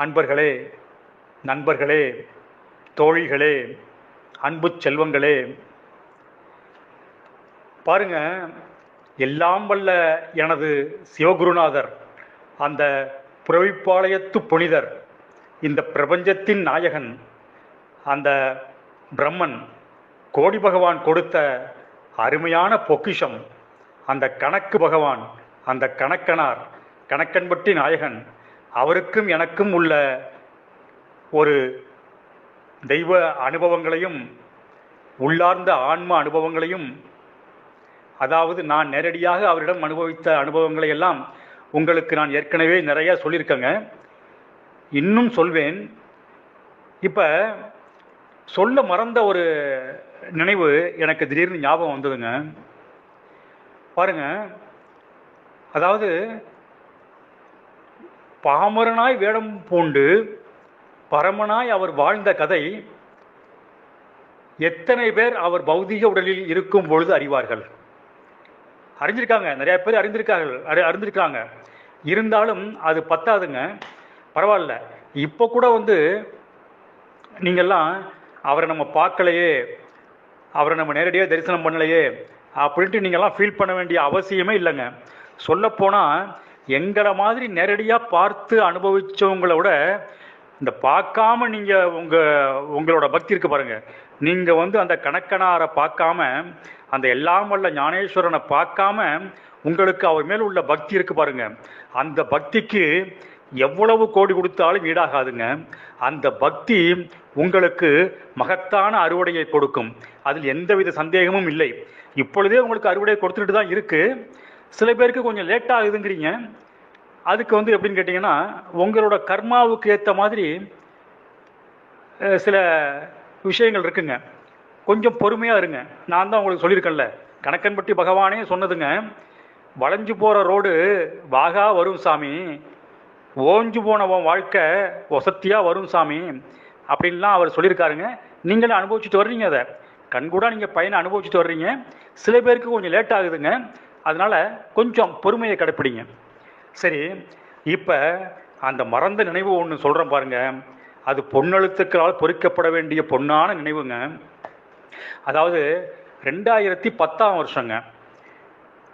அன்பர்களே நண்பர்களே தோழிகளே அன்பு செல்வங்களே பாருங்க எல்லாம் வல்ல எனது சிவகுருநாதர் அந்த புறவிப்பாளையத்து புனிதர் இந்த பிரபஞ்சத்தின் நாயகன் அந்த பிரம்மன் கோடி பகவான் கொடுத்த அருமையான பொக்கிஷம் அந்த கணக்கு பகவான் அந்த கணக்கனார் கணக்கன்பட்டி நாயகன் அவருக்கும் எனக்கும் உள்ள ஒரு தெய்வ அனுபவங்களையும் உள்ளார்ந்த ஆன்ம அனுபவங்களையும் அதாவது நான் நேரடியாக அவரிடம் அனுபவித்த அனுபவங்களை எல்லாம் உங்களுக்கு நான் ஏற்கனவே நிறைய சொல்லியிருக்கேங்க. இன்னும் சொல்வேன். இப்போ சொல்ல மறந்த ஒரு நினைவு எனக்கு திடீர்னு ஞாபகம் வந்ததுங்க. பாருங்க. அதாவது பாமரனாய் வேடம் பூண்டு பரமனாய் அவர் வாழ்ந்த கதை எத்தனை பேர் அவர் பௌதிக உடலில் இருக்கும் பொழுது அறிவார்கள்? அறிஞ்சிருக்காங்க நிறைய பேர் அறிந்திருக்கார்கள் அறி அறிந்திருக்காங்க இருந்தாலும் அது பத்தாதுங்க. பரவாயில்ல. இப்போ கூட வந்து நீங்கள்லாம் அவரை நம்ம பார்க்கலையே அவரை நம்ம நேரடியாக தரிசனம் பண்ணலையே அப்படின்ட்டு நீங்கள்லாம் ஃபீல் பண்ண வேண்டிய அவசியமே இல்லைங்க. சொல்லப்போனால் எங்களை மாதிரி நேரடியாக பார்த்து அனுபவிச்சவங்கள விட இந்த பார்க்காம நீங்கள் உங்கள் உங்களோட பக்தி இருக்கு பாருங்க. நீங்கள் வந்து அந்த கணக்கனாரை பார்க்காம அந்த எல்லாம் வல்ல ஞானேஸ்வரனை பார்க்காம உங்களுக்கு அவர் மேல் உள்ள பக்தி இருக்கு பாருங்க. அந்த பக்திக்கு எவ்வளவு கோடி கொடுத்தாலும் ஈடாகாதுங்க. அந்த பக்தி உங்களுக்கு மகத்தான அறுவடையை கொடுக்கும். அதில் எந்தவித சந்தேகமும் இல்லை. இப்பொழுதே உங்களுக்கு அறுவடை கொடுத்துட்டு தான் இருக்குது சில பேருக்கு கொஞ்சம் லேட் ஆகுதுங்கிறீங்க. அதுக்கு வந்து எப்படின்னு கேட்டிங்கன்னா உங்களோட கர்மாவுக்கு ஏற்ற மாதிரி சில விஷயங்கள் இருக்குங்க. கொஞ்சம் பொறுமையாக இருங்க. நான் தான் உங்களுக்கு சொல்லியிருக்கேன்ல. கணக்கன்பட்டி பகவானே சொன்னதுங்க. வளைஞ்சு போகிற ரோடு வாகா வரும் சாமி. ஓஞ்சு போன உன் வாழ்க்கை வசத்தியாக வரும் சாமி. அப்படின்லாம் அவர் சொல்லியிருக்காருங்க. நீங்களும் அனுபவிச்சுட்டு வர்றீங்க அதை. கண்கூடாக நீங்கள் பையனை அனுபவிச்சுட்டு வர்றீங்க. சில பேருக்கு கொஞ்சம் லேட் ஆகுதுங்க. அதனால் கொஞ்சம் பொறுமையை கடைப்பிடிங்க. சரி இப்போ அந்த மறந்த நினைவு ஒன்று சொல்கிறேன் பாருங்க. அது பொன்னெழுத்துக்களால் பொறிக்கப்பட வேண்டிய பொன்னான நினைவுங்க. அதாவது ரெண்டாயிரத்தி பத்தாம் வருஷங்க.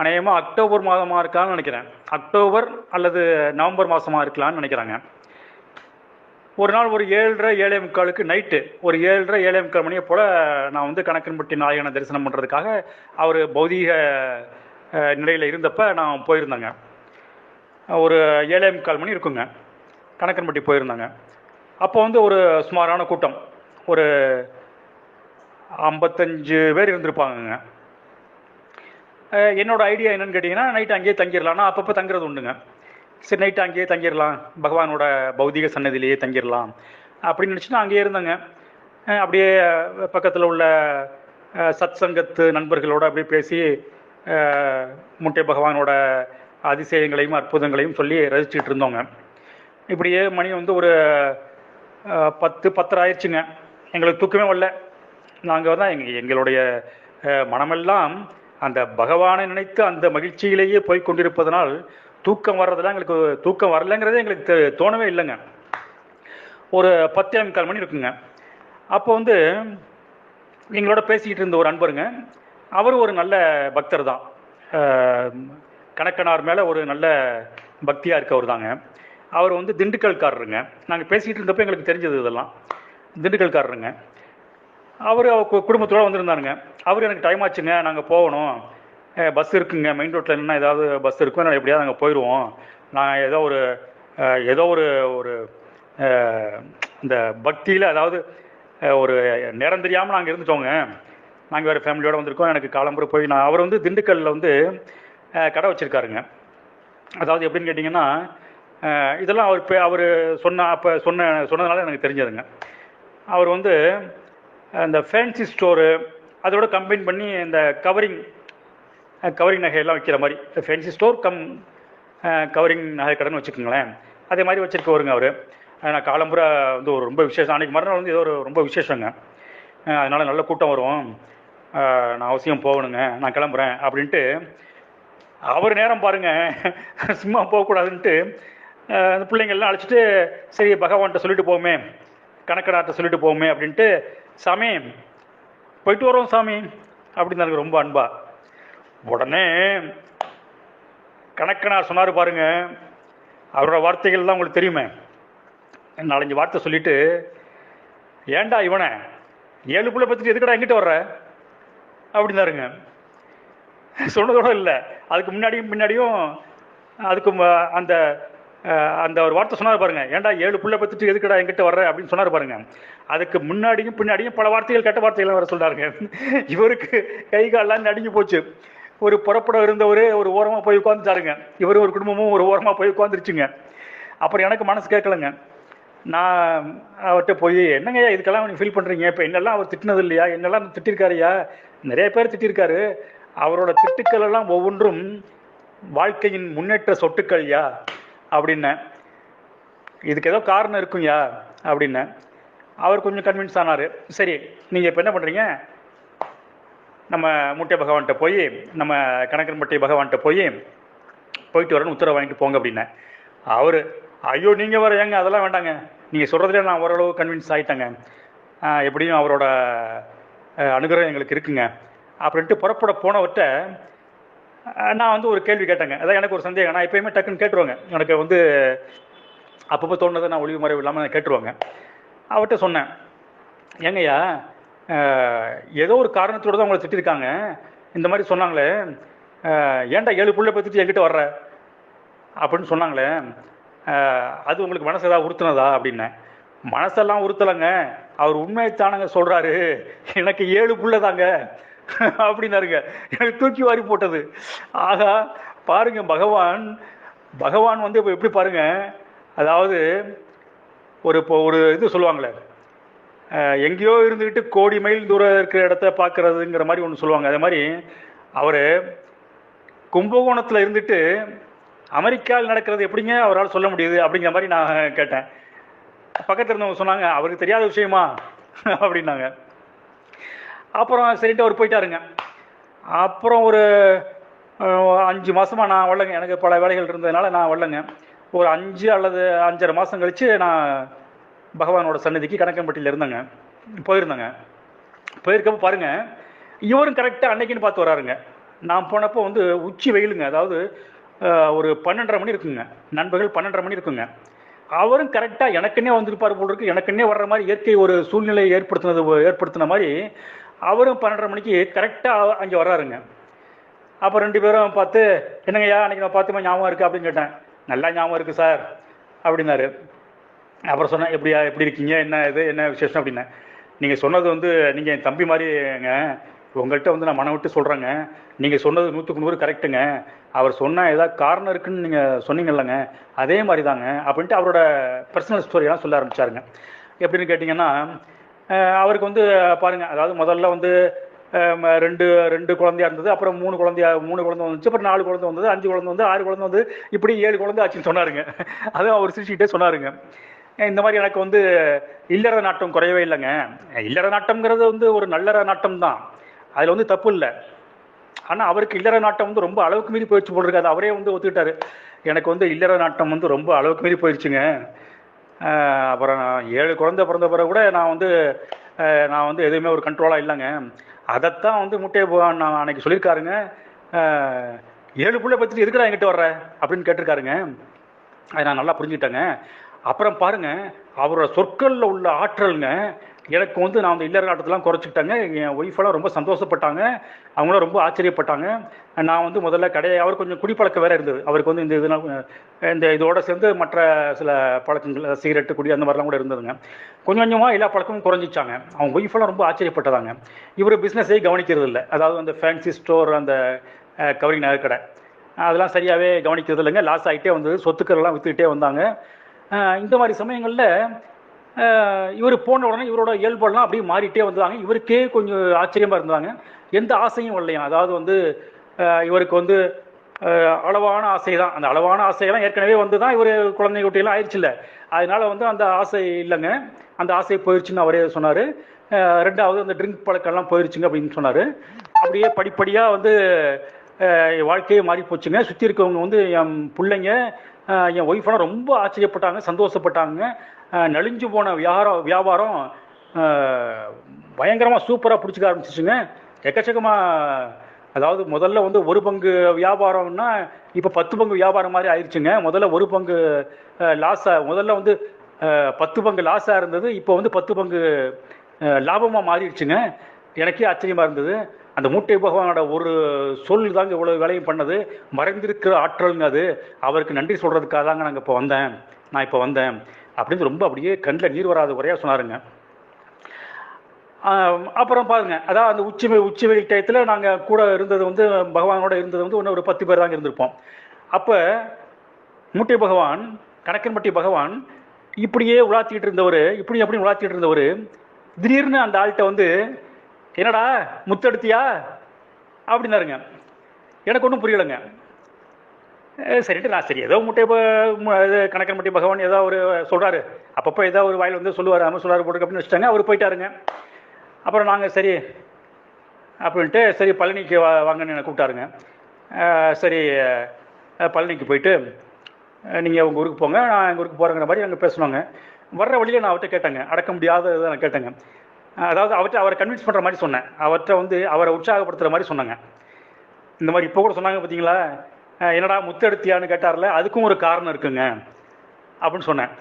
அநேகமாக அக்டோபர் மாதமாக இருக்கலாம்னு நினைக்கிறேன். அக்டோபர் அல்லது நவம்பர் மாதமாக இருக்கலாம்னு நினைக்கிறாங்க. ஒரு நாள் ஒரு ஏழரை ஏழே முக்காலுக்கு நைட்டு ஒரு ஏழரை ஏழே முக்கால் மணியை போல் நான் வந்து கணக்கன்பட்டி நாயகனை தரிசனம் பண்ணுறதுக்காக அவர் பௌதீக நிலையில் இருந்தப்ப நான் போயிருந்தேங்க. ஒரு ஏழே முக்கால் மணி இருக்குங்க. கணக்கன்பட்டி போயிருந்தாங்க. அப்போ வந்து ஒரு சுமாரான கூட்டம். ஒரு ஐம்பத்தஞ்சு பேர் இருந்திருப்பாங்கங்க. என்னோடய என்னோட ஐடியா என்னன்னு கேட்டிங்கன்னா நைட்டு அங்கேயே தங்கிடலாம் நான் அப்பப்போ தங்குறது உண்டுங்க. சரி நைட்டு அங்கேயே தங்கிடலாம் பகவானோட பௌதிக சன்னதியிலேயே தங்கிடலாம் அப்படின்னு நினச்சி நான் அங்கேயே இருந்தேங்க. அப்படியே பக்கத்தில் உள்ள சத் சங்கத்து நண்பர்களோட அப்படியே பேசி முட்டை பகவானோட அதிசயங்களையும் அற்புதங்களையும் சொல்லி ரசிச்சுட்டு இருந்தோங்க இப்படியே மணி வந்து ஒரு பத்து பத்தரை ஆயிடுச்சுங்க எங்களுக்கு தூக்கமே வரல. நாங்கள் தான் எங்கள் எங்களுடைய மனமெல்லாம் அந்த பகவானை நினைத்து அந்த மகிழ்ச்சியிலேயே போய் கொண்டிருப்பதனால் தூக்கம் வர்றதெல்லாம் எங்களுக்கு தூக்கம் வரலைங்கிறதே எங்களுக்கு தோணவே இல்லைங்க. ஒரு பத்தே முக்கால் மணி இருக்குங்க. அப்போ வந்து எங்களோட பேசிக்கிட்டு இருந்த ஒரு அன்பருங்க அவர் ஒரு நல்ல பக்தர் தான். கணக்கனார் மேலே ஒரு நல்ல பக்தியாக இருக்கவர் தாங்க. அவர் வந்து திண்டுக்கல்காரருங்க. நாங்கள் பேசிக்கிட்டு இருந்தப்போ எங்களுக்கு தெரிஞ்சது இதெல்லாம். திண்டுக்கல்காரருங்க. அவர் குடும்பத்தோடு வந்திருந்தாருங்க. அவர் எனக்கு டைம் ஆச்சுங்க. நாங்கள் போகணும். பஸ் இருக்குங்க. மெயின் ரோட்டில் என்ன ஏதாவது பஸ் இருக்கும் நான் எப்படியாவது நாங்கள் போயிடுவோம் நான் ஏதோ ஒரு ஏதோ ஒரு ஒரு இந்த பக்தியில் அதாவது ஒரு நேரம் தெரியாமல் நாங்கள் இருந்துட்டோங்க. நாங்கள் வேறு ஃபேமிலியோடு வந்திருக்கோம். எனக்கு காலம்புற போய் நான் அவர் வந்து திண்டுக்கல்லில் வந்து கடை வச்சுருக்காருங்க. அதாவது எப்படின்னு கேட்டிங்கன்னா இதெல்லாம் அவர் இப்போ அவர் சொன்ன அப்போ சொன்ன சொன்னதுனால எனக்கு தெரிஞ்சதுங்க. அவர் வந்து அந்த ஃபேன்சி ஸ்டோரு அதோட கம்பைன் பண்ணி இந்த கவரிங் கவரிங் நகையெல்லாம் வைக்கிற மாதிரி ஃபேன்சி ஸ்டோர் கம் கவரிங் நகை கடைன்னு வச்சுக்கோங்களேன். அதே மாதிரி வச்சுருக்கவருங்க அவர். நான் காலம்புற வந்து ஒரு ரொம்ப விசேஷம் அன்றைக்கி மறுநாள் வந்து ஏதோ ஒரு ரொம்ப விசேஷங்க. அதனால் நல்ல கூட்டம் வரும். நான் அவசியம் போகணுங்க நான் கிளம்புறேன் அப்படின்ட்டு அவர் நேரம் பாருங்க சும்மா போகக்கூடாதுன்ட்டு அந்த பிள்ளைங்கள்லாம் அழைச்சிட்டு சரி பகவான்கிட்ட சொல்லிட்டு போவோமே கணக்கடாட்ட சொல்லிட்டு போவோமே அப்படின்ட்டு சாமி போயிட்டு வரோம் சாமி அப்படின்னு எனக்கு ரொம்ப அன்பா. உடனே கணக்கனார் சொன்னார் பாருங்க அவரோட வார்த்தைகள் தான் உங்களுக்கு தெரியுமே. நாலஞ்சு வார்த்தை சொல்லிட்டு ஏன்டா இவனை ஏழு பிள்ளை பத்திட்டு எதுக்கடா எங்கிட்ட வர்ற? அப்படின்னாருங்க சொன்னதோட இல்லை. அதுக்கு முன்னாடியும் பின்னாடியும் அதுக்கு அந்த அந்த ஒரு வார்த்தை சொன்னார் பாருங்க. ஏன்டா ஏழு புள்ள பத்துட்டு எதுக்கடா எங்கிட்ட வர்ற அப்படின்னு சொன்னார் பாருங்க. அதுக்கு முன்னாடியும் பின்னாடியும் பல வார்த்தைகள் கெட்ட வார்த்தைகள் வர சொல்றாருங்க. இவருக்கு கை கால்லாம் நடுங்கி போச்சு. ஒரு புறப்பட இருந்தவர் ஒரு ஓரமாக போய் உட்காந்துட்டாருங்க இவர் ஒரு குடும்பமும் ஒரு ஓரமாக போய் உட்காந்துருச்சுங்க அப்புறம் எனக்கு மனசு கேட்கலங்க. நான் அவர்கிட்ட போய் என்னங்கய்யா இதுக்கெல்லாம் நீங்கள் ஃபீல் பண்ணுறீங்க இப்போ என்னெல்லாம் அவர் திட்டினது இல்லையா? என்னெல்லாம் திட்டிருக்காருயா நிறைய பேர் திட்டிருக்காரு. அவரோட திட்டுக்கள் எல்லாம் ஒவ்வொன்றும் வாழ்க்கையின் முன்னேற்ற சொட்டுக்கள்யா அப்படின்னேன். இதுக்கு ஏதோ காரணம் இருக்கும்யா அப்படின்னேன். அவர் கொஞ்சம் கன்வின்ஸ் ஆனார். சரி நீங்கள் இப்போ என்ன பண்ணுறீங்க நம்ம முட்டை பகவான்கிட்ட போய் நம்ம கணக்கன்பட்டி பகவான்கிட்ட போய் போயிட்டு வரணும் உத்தரவு வாங்கிட்டு போங்க அப்படின்னேன். அவர் ஐயோ நீங்கள் வர ஏங்க அதெல்லாம் வேண்டாங்க. நீங்கள் சொல்கிறதுல நான் ஓரளவு கன்வின்ஸ் ஆகிட்டேங்க எப்படியும் அவரோட அனுகிரகம் எங்களுக்கு இருக்குங்க. அப்படின்ட்டு புறப்பட போனவர்கிட்ட நான் வந்து ஒரு கேள்வி கேட்டேங்க. அதான் எனக்கு ஒரு சந்தேகம். நான் எப்பயுமே டக்குன்னு கேட்டுருவாங்க. எனக்கு வந்து அப்பப்போ தோணுதை நான் ஒளிவு மறைவு இல்லாமல் கேட்டுருவாங்க. அவர்கிட்ட சொன்னேன். ஏங்கய்யா ஏதோ ஒரு காரணத்தோடு தான் உங்களை திட்டிருக்காங்க. இந்த மாதிரி சொன்னாங்களே. ஏன்டா ஏழு புள்ள பற்றிட்டு என்கிட்ட வர்ற? அப்படின்னு சொன்னாங்களே. அது உங்களுக்கு மனசு ஏதாவது உறுத்துனதா? அப்படின்னேன். மனசெல்லாம் உறுத்தலைங்க. அவர் உண்மையைத்தானங்க சொல்கிறாரு எனக்கு ஏழு புள்ள தாங்க அப்படின்னாருங்க. எனக்கு தூக்கி வாரி போட்டது. ஆகா பாருங்க பகவான் பகவான் வந்து இப்போ எப்படி பாருங்க. அதாவது ஒரு இப்போ ஒரு இது சொல்லுவாங்களே. எங்கேயோ இருந்துக்கிட்டு கோடி மைல் தூரம் இருக்கிற இடத்த பார்க்குறதுங்கிற மாதிரி ஒன்று சொல்லுவாங்க. அதே மாதிரி அவர் கும்பகோணத்தில் இருந்துட்டு அமெரிக்காவில் நடக்கிறது எப்படிங்க அவரால் சொல்ல முடியுது அப்படிங்கிற மாதிரி நான் கேட்டேன். பக்கத்தில் இருந்தவங்க சொன்னாங்க அவருக்கு தெரியாத விஷயமா? அப்படின்னாங்க. அப்புறம் சரின்ட்டு அவர் போயிட்டாருங்க. அப்புறம் ஒரு அஞ்சு மாதமாக நான் வரலங்க. எனக்கு பல வேலைகள் இருந்ததுனால நான் வரலங்க. ஒரு அஞ்சு அல்லது அஞ்சரை மாதம் கழித்து நான் பகவானோட சன்னதிக்கு கணக்கம்பட்டியில் இருந்தேங்க. போயிருந்தேங்க. போயிருக்கப்போ பாருங்கள் இவரும் கரெக்டாக அன்னைக்குன்னு பார்த்து வராருங்க. நான் போனப்போ வந்து உச்சி வெயிலுங்க. அதாவது ஒரு பன்னெண்டரை மணி இருக்குங்க. நண்பர்கள் பன்னெண்டரை மணி இருக்குங்க. அவரும் கரெக்டாக எனக்குன்னே வந்திருப்பார் போல் இருக்கு எனக்குன்னே வர்ற மாதிரி இயற்கை ஒரு சூழ்நிலை ஏற்படுத்தினது ஏற்படுத்தின மாதிரி அவரும் பன்னெண்டரை மணிக்கு கரெக்டாக அங்கே வர்றாருங்க. அப்போ ரெண்டு பேரும் பார்த்து என்னங்கய்யா அன்னைக்கு நான் பார்த்துமா ஞாபகம் இருக்குது அப்படின்னு கேட்டேன். நல்லா ஞாபகம் இருக்குது சார் அப்படின்னாரு. அப்புறம் சொன்னேன் எப்படியா எப்படி இருக்கீங்க? என்ன இது? என்ன விசேஷம்? அப்படின்னேன். நீங்கள் சொன்னது வந்து நீங்கள் என் தம்பி மாதிரிங்க. உங்கள்கிட்ட வந்து நான் மனம் விட்டு சொல்கிறேங்க நீங்கள் சொன்னது நூற்றுக்கு நூறு கரெக்டுங்க அவர் சொன்னால் ஏதாவது காரணம் இருக்குன்னு நீங்கள் சொன்னீங்கல்லங்க. அதே மாதிரி தாங்க அப்படின்ட்டு அவரோட பர்சனல் ஸ்டோரியெல்லாம் சொல்ல ஆரம்பிச்சாருங்க. எப்படின்னு கேட்டிங்கன்னா அவருக்கு வந்து பாருங்க அதாவது முதல்ல வந்து ரெண்டு ரெண்டு குழந்தையா இருந்தது அப்புறம் மூணு குழந்தையா மூணு குழந்தை வந்துச்சு அப்புறம் நாலு குழந்தை வந்தது அஞ்சு குழந்தை வந்து ஆறு குழந்தை வந்து இப்படி ஏழு குழந்தை ஆச்சுன்னு சொன்னாருங்க. அதுவும் அவர் சிரிச்சுக்கிட்டே சொன்னாருங்க. இந்த மாதிரி எனக்கு வந்து இல்லற நாட்டம் குறையவே இல்லைங்க. இல்லற நாட்டம்ங்கிறது வந்து ஒரு நல்லற நாட்டம் தான் அதில் வந்து தப்பு இல்லை. ஆனால் அவருக்கு இல்லற நாட்டம் வந்து ரொம்ப அளவுக்கு மீறி போயிடுச்சு போல் அது அவரே வந்து ஒத்துக்கிட்டாரு. எனக்கு வந்து இல்லற நாட்டம் வந்து ரொம்ப அளவுக்கு மீறி போயிடுச்சுங்க. அப்புறம் ஏழு குழந்தை பிறந்த பிறகு கூட நான் வந்து நான் வந்து எதுவுமே ஒரு கண்ட்ரோலாக இல்லைங்க. அதைத்தான் வந்து முட்டையை நான் அன்னைக்கு சொல்லியிருக்காருங்க. ஏழு பிள்ளை பற்றி எதுக்குடா என்கிட்ட வர்ற? அப்படின்னு கேட்டிருக்காருங்க. அதை நான் நல்லா புரிஞ்சுக்கிட்டேங்க. அப்புறம் பாருங்க அவரோட சொற்களில் உள்ள ஆற்றலுங்க எனக்கு வந்து நான் வந்து இல்லற நாட்டத்தெல்லாம் குறைச்சிக்கிட்டாங்க. என் ஒய்ஃபெல்லாம் ரொம்ப சந்தோஷப்பட்டாங்க. அவங்களும் ரொம்ப ஆச்சரியப்பட்டாங்க. நான் வந்து முதல்ல கடையை அவர் கொஞ்சம் குடிப்பழக்கம் வேற இருந்தது. அவருக்கு வந்து இந்த இதெல்லாம் இந்த இதோட சேர்ந்து மற்ற சில பழக்கங்கள் சிகரெட்டு குடி அந்த மாதிரிலாம் கூட இருந்ததுங்க. கொஞ்சம் கொஞ்சமாக எல்லா பழக்கமும் குறைஞ்சிச்சாங்க. அவங்க ஒய்ஃபெல்லாம் ரொம்ப ஆச்சரியப்பட்டதாங்க. இவர் பிஸ்னஸே கவனிக்கிறது இல்லை அதாவது அந்த ஃபேன்சி ஸ்டோர் அந்த கவரிங் நகைக்கடை. அதெல்லாம் சரியாகவே கவனிக்கிறது இல்லைங்க லாஸ் ஆகிட்டே வந்தது சொத்துக்கள்லாம் விற்றுக்கிட்டே வந்தாங்க. இந்த மாதிரி சமயங்களில் இவர் போன உடனே இவரோட இயல்பெல்லாம் அப்படியே மாறிட்டே வந்தாங்க இவருக்கே கொஞ்சம் ஆச்சரியமாக இருந்தாங்க. எந்த ஆசையும் இல்லையா அதாவது வந்து இவருக்கு வந்து அளவான ஆசை தான் அந்த அளவான ஆசையெல்லாம் ஏற்கனவே வந்து தான் இவர் குழந்தை குட்டியெல்லாம் ஆயிடுச்சுல்ல. அதனால வந்து அந்த ஆசை இல்லைங்க. அந்த ஆசை போயிடுச்சுன்னு அவரே சொன்னார். ரெண்டாவது அந்த ட்ரிங்க் பழக்கம்லாம் போயிடுச்சுங்க அப்படின்னு சொன்னார். அப்படியே படிப்படியாக வந்து வாழ்க்கையே மாறி போச்சுங்க சுற்றி இருக்கவங்க வந்து என் பிள்ளைங்க என் ஒய்ஃபெல்லாம் ரொம்ப ஆச்சரியப்பட்டாங்க சந்தோஷப்பட்டாங்க. நலிஞ்சு போன வியாபாரம் வியாபாரம் பயங்கரமாக சூப்பராக பிடிச்சிக்க ஆரம்பிச்சிச்சுங்க. எக்கச்சக்கமாக அதாவது முதல்ல வந்து ஒரு பங்கு வியாபாரம்னா இப்போ பத்து பங்கு வியாபாரம் மாதிரி ஆயிடுச்சுங்க முதல்ல ஒரு பங்கு லாஸாக முதல்ல வந்து பத்து பங்கு லாஸாக இருந்தது. இப்போ வந்து பத்து பங்கு லாபமாக மாறிடுச்சுங்க. எனக்கே ஆச்சரியமாக இருந்தது. அந்த மூட்டை பகவானோட ஒரு சொல் தாங்க இவ்வளோ வேலையும் பண்ணது. மறைந்திருக்கிற ஆற்றலுங்க அது. அவருக்கு நன்றி சொல்கிறதுக்காக தாங்க நாங்கள் இப்போ வந்தேன். நான் இப்போ வந்தேன். அப்படின்னு ரொம்ப அப்படியே கண்ணில் நீர் வராத குறையாக சொன்னாருங்க. அப்புறம் பாருங்க. அதான் அந்த உச்சி உச்சி வெயில் டயத்தில் நாங்கள் கூட இருந்தது வந்து பகவானோட இருந்தது வந்து ஒன்று ஒரு பத்து பேர் தாங்க இருந்திருப்போம். அப்போ மூட்டை பகவான் கணக்கன்பட்டி பகவான் இப்படியே உலாத்திக்கிட்டு இருந்தவர் இப்படி அப்படி உலாத்திக்கிட்டு இருந்தவர் திடீர்னு அந்த ஆள்கிட்ட வந்து என்னடா முத்தெடுத்தியா? அப்படின்னாருங்க. எனக்கு ஒன்றும் புரியலைங்க. சரிட்டு சரின்ட்டு நான் சரி ஏதோ முட்டை இப்போ கணக்கன் இது பகவான் ஏதோ ஒரு சொல்கிறாரு அப்பப்போ ஏதோ ஒரு வாயில் வந்து சொல்லுவார் அம்மா சொல்லுவார் போட்டு அப்படின்னு வச்சுட்டாங்க அவர் போயிட்டாருங்க. அப்புறம் நாங்கள் சரி அப்படின்ட்டு சரி பழனிக்கு வா வாங்கன்னு என்னை கூப்பிட்டாருங்க. சரி பழனிக்கு போயிட்டு நீங்கள் உங்கள் ஊருக்கு போங்க நான் எங்கள் ஊருக்கு போகிறேங்கிற மாதிரி அங்கே பேசுவாங்க வர்ற வழியில் நான் அவர்கிட்ட கேட்டேங்க. அடக்க முடியாத இதை நான் கேட்டேங்க. அதாவது அவர்கிட்ட அவரை கன்வின்ஸ் பண்ணுற மாதிரி சொன்னேன். அவர்கிட்ட வந்து அவரை உற்சாகப்படுத்துகிற மாதிரி சொன்னாங்க. இந்த மாதிரி இப்போ கூட சொன்னாங்க பார்த்தீங்களா என்னடா முத்தெடுத்தியான்னு கேட்டார்ல அதுக்கும் ஒரு காரணம் இருக்குங்க அப்படின்னு சொன்னேன்.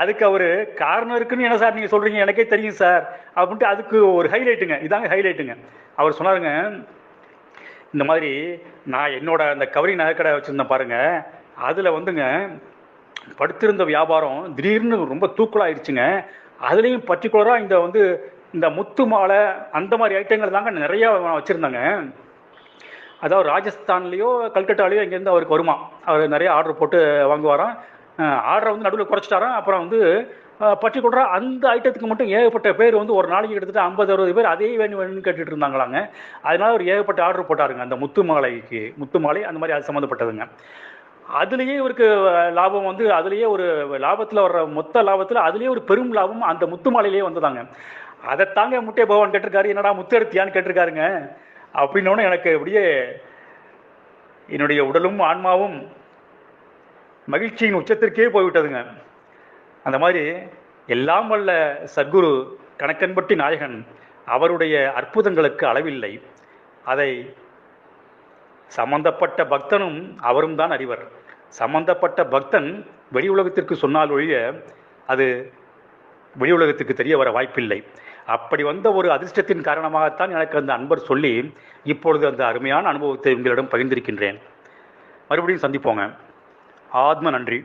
அதுக்கு அவர் காரணம் இருக்குன்னு என்ன சார் நீங்கள் சொல்கிறீங்க எனக்கே தெரியும் சார் அப்படின்ட்டு அதுக்கு ஒரு ஹைலைட்டுங்க இதாங்க ஹைலைட்டுங்க அவர் சொன்னாருங்க இந்த மாதிரி நான் என்னோட அந்த கவரி நகைக்கடை வச்சுருந்தேன் பாருங்கள் அதில் வந்துங்க படுத்திருந்த வியாபாரம் திடீர்னு ரொம்ப தூக்கலாயிருச்சுங்க அதுலேயும் பர்டிகுலராக இந்த வந்து இந்த முத்து மாலை அந்த மாதிரி ஐட்டங்கள் தாங்க நிறையா வச்சுருந்தாங்க. அதாவது ராஜஸ்தான்லேயோ கல்கட்டாலேயோ இங்கேருந்து அவருக்கு வருமா. அவர் நிறைய ஆர்டர் போட்டு வாங்குவாராம். ஆர்டரை வந்து நடுவில் குறைச்சிட்டாராம். அப்புறம் வந்து பர்டிகுலராக அந்த ஐட்டத்துக்கு மட்டும் ஏகப்பட்ட பேர் வந்து ஒரு நாளைக்கு கிட்டத்தட்ட ஐம்பது அறுபது பேர் அதே வேணும் வேணும்னு கேட்டுட்டு இருந்தாங்களாங்க. அதனால ஒரு ஏகப்பட்ட ஆர்டர் போட்டாருங்க. அந்த முத்து மாலைக்கு முத்து மாலை அந்த மாதிரி அது சம்மந்தப்பட்டதுங்க. அதுலேயே இவருக்கு லாபம் வந்து அதுலேயே ஒரு லாபத்தில் வர்ற மொத்த லாபத்தில் அதுலேயே ஒரு பெரும் லாபம் அந்த முத்து மாலையிலேயே வந்ததாங்க. அதைத்தாங்க முட்டை பகவான் கேட்டிருக்காரு. என்னடா முத்தெடுத்தியான்னு கேட்டிருக்காருங்க. அப்படின்னோடனே எனக்கு அப்படியே என்னுடைய உடலும் ஆன்மாவும் மகிழ்ச்சியின் உச்சத்திற்கே போய்விட்டதுங்க. அந்த மாதிரி எல்லாம் வல்ல சத்குரு கணக்கன்பட்டி நாயகன் அவருடைய அற்புதங்களுக்கு அளவில்லை. அதை சம்பந்தப்பட்ட பக்தனும் அவரும் தான் அறிவர். சம்பந்தப்பட்ட பக்தன் வெளி உலகத்திற்கு சொன்னால் ஒழிய அது வெளி உலகத்துக்கு தெரிய வர வாய்ப்பில்லை. அப்படி வந்த ஒரு அதிர்ஷ்டத்தின் காரணமாகத்தான் எனக்கு அந்த அன்பர் சொல்லி இப்பொழுது அந்த அருமையான அனுபவத்தை உங்களிடம் பகிர்ந்திருக்கின்றேன். மறுபடியும் சந்திப்போங்க. ஆத்ம நன்றி.